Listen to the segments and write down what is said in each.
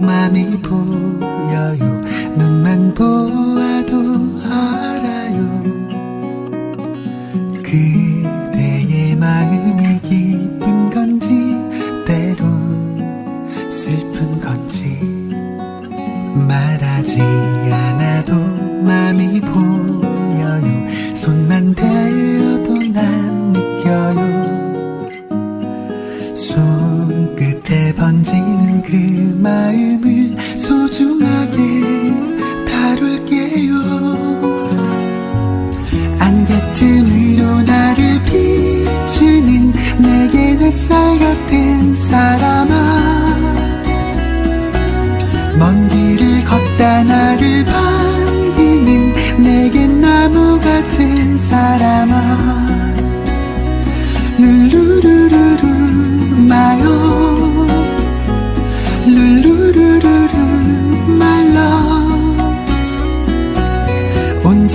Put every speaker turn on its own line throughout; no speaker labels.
맘이 보여요. 눈만 보아도 알아요. 그대의 마음이 기쁜 건지 때론 슬픈 건지 말하지 않아도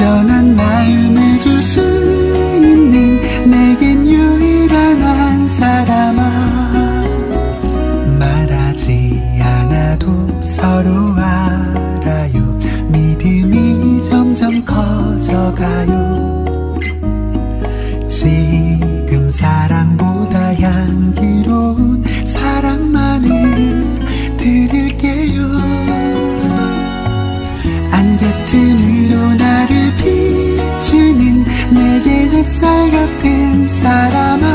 온전한 마음을 줄 수 있는 내겐 유일한 한 사람아. 말하지 않아도 서로 알아요. 믿음이 점점 커져가요. 지금 사랑보다 향기로운 사랑만을 드릴게요. 안개틈으로 나를 비추는 내게 햇살 같은 사람아.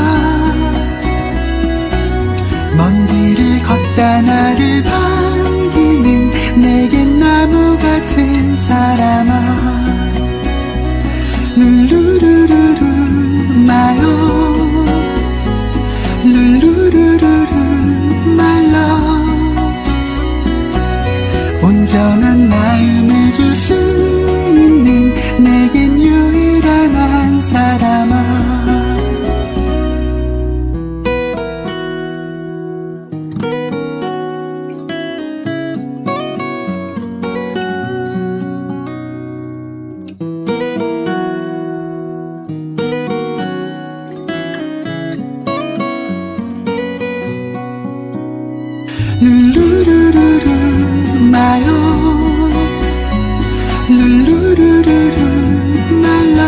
먼 길을 걷다 나를 반기는 내겐 나무 같은 사람아. 룰루루루루 마요 룰루루루루 말라 온전한 마 룰루루루루 마요. 룰루루루루 말라.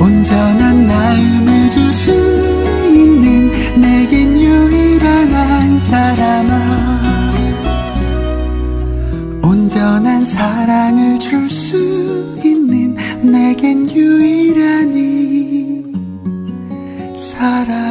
온전한 마음을 줄 수 있는 내겐 유일한 한 사람아. 온전한 사랑을 줄 수 있는 내겐 유일한 이 사람아